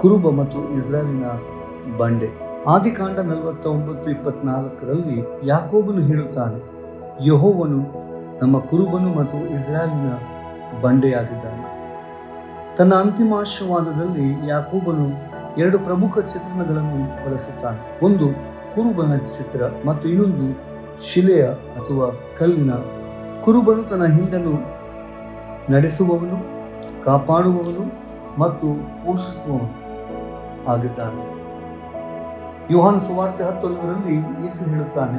ಕುರುಬ ಮತ್ತು ಇಸ್ರೇಲಿನ ಬಂಡೆ. ಆದಿಕಾಂಡ ನಲವತ್ತ ಒಂಬತ್ತು ಇಪ್ಪತ್ನಾಲ್ಕರಲ್ಲಿ ಯಾಕೋಬನು ಹೇಳುತ್ತಾನೆ, ಯಹೋವನು ನಮ್ಮ ಕುರುಬನು ಮತ್ತು ಇಸ್ರಾಲಿನ ಬಂಡೆಯಾಗಿದ್ದಾನೆ. ತನ್ನ ಅಂತಿಮ ಆಶೀರ್ವಾದದಲ್ಲಿ ಯಾಕೋಬನು ಎರಡು ಪ್ರಮುಖ ಚಿತ್ರಣಗಳನ್ನು ಬಳಸುತ್ತಾನೆ. ಒಂದು ಕುರುಬನ ಚಿತ್ರ ಮತ್ತು ಇನ್ನೊಂದು ಶಿಲೆಯ ಅಥವಾ ಕಲ್ಲಿನ. ಕುರುಬನು ತನ್ನ ಹಿಂದನ್ನು ನಡೆಸುವವನು, ಕಾಪಾಡುವವನು ಮತ್ತು ಪೋಷಿಸುವವನು. ಆಗಿದ್ದಾನೆ ಯೋಹಾನ್ ಸುವಾರ್ತೆ ಹತ್ತೊಂದರಲ್ಲಿ ಯೇಸು ಹೇಳುತ್ತಾನೆ,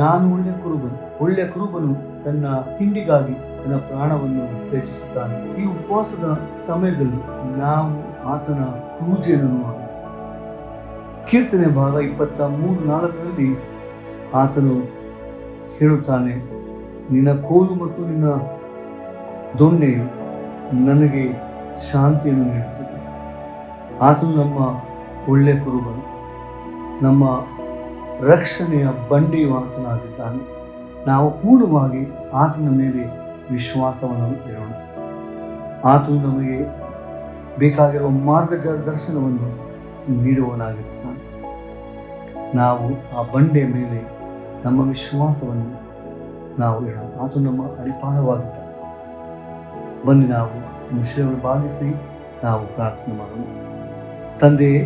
ನಾನು ಒಳ್ಳೆಯ ಕುರುಬನು ಒಳ್ಳೆಯ ಕುರುಬನು ತನ್ನ ಹಿಂಡಿಗಾಗಿ ತನ್ನ ಪ್ರಾಣವನ್ನು ತ್ಯಜಿಸುತ್ತಾನೆ. ಈ ಉಪವಾಸದ ಸಮಯದಲ್ಲಿ ನಾವು ಆತನ ಪೂಜೆಯನ್ನು ಕೀರ್ತನೆ ಭಾಗ ಇಪ್ಪತ್ತ ಮೂರು ನಾಲ್ಕರಲ್ಲಿ ಆತನು ಹೇಳುತ್ತಾನೆ, ನಿನ್ನ ಕೋಲು ಮತ್ತು ನಿನ್ನ ದೊಣ್ಣೆಯು ನನಗೆ ಶಾಂತಿಯನ್ನು ನೀಡುತ್ತದೆ. ಆತನು ನಮ್ಮ ಒಳ್ಳೆ ಕುರುಬನು. ನಮ್ಮ ರಕ್ಷಣೆಯ ಬಂಡಿಯು ಆತನಾಗಿದ್ದಾನೆ. ನಾವು ಪೂರ್ಣವಾಗಿ ಆತನ ಮೇಲೆ ವಿಶ್ವಾಸವನ್ನು ಇಡೋಣ. ಆತನು ನಮಗೆ ಬೇಕಾಗಿರುವ ಮಾರ್ಗದರ್ಶನವನ್ನು ನೀಡುವನಾಗಿರುತ್ತಾನೆ ನಾವು ಆ ಬಂಡೆಯ ಮೇಲೆ ನಮ್ಮ ವಿಶ್ವಾಸವನ್ನು ನಾವು ಇಡೋಣ. ಆತನು ನಮ್ಮ ಅಡಿಪಾಯವಾಗಿದ್ದಾನೆ. ಬನ್ನಿ ನಾವು ವಿಷಯವನ್ನು ಭಾಗಿಸಿ ನಾವು ಪ್ರಾರ್ಥನೆ ಮಾಡೋಣ. ತಂದೆಯೇ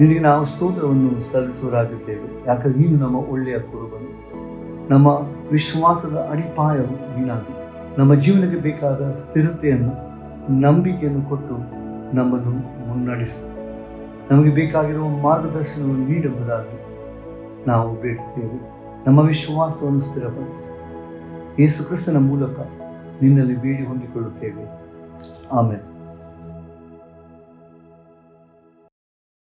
ನಿನಗೆ ನಾವು ಸ್ತೋತ್ರವನ್ನು ಸಲ್ಲಿಸುವರಾಗುತ್ತೇವೆ ಯಾಕಂದ್ರೆ ನೀನು ನಮ್ಮ ಒಳ್ಳೆಯ ಕುರುಬನು. ನಮ್ಮ ವಿಶ್ವಾಸದ ಅಡಿಪಾಯವು ನೀನಾಗಿ ನಮ್ಮ ಜೀವನಕ್ಕೆ ಬೇಕಾದ ಸ್ಥಿರತೆಯನ್ನು, ನಂಬಿಕೆಯನ್ನು ಕೊಟ್ಟು ನಮ್ಮನ್ನು ಮುನ್ನಡೆಸು. ನಮಗೆ ಬೇಕಾಗಿರುವ ಮಾರ್ಗದರ್ಶನವನ್ನು ನೀಡುವುದಾಗಿ ನಾವು ಬೇಡುತ್ತೇವೆ ನಮ್ಮ ವಿಶ್ವಾಸವನ್ನು ಸ್ಥಿರಪಡಿಸಿ. ಯೇಸು ಕ್ರಿಸ್ತನ ಮೂಲಕ ನಿನ್ನಲ್ಲಿ ಬೇಡಿ ಹೊಂದಿಕೊಳ್ಳುತ್ತೇವೆ ಆಮೇಲೆ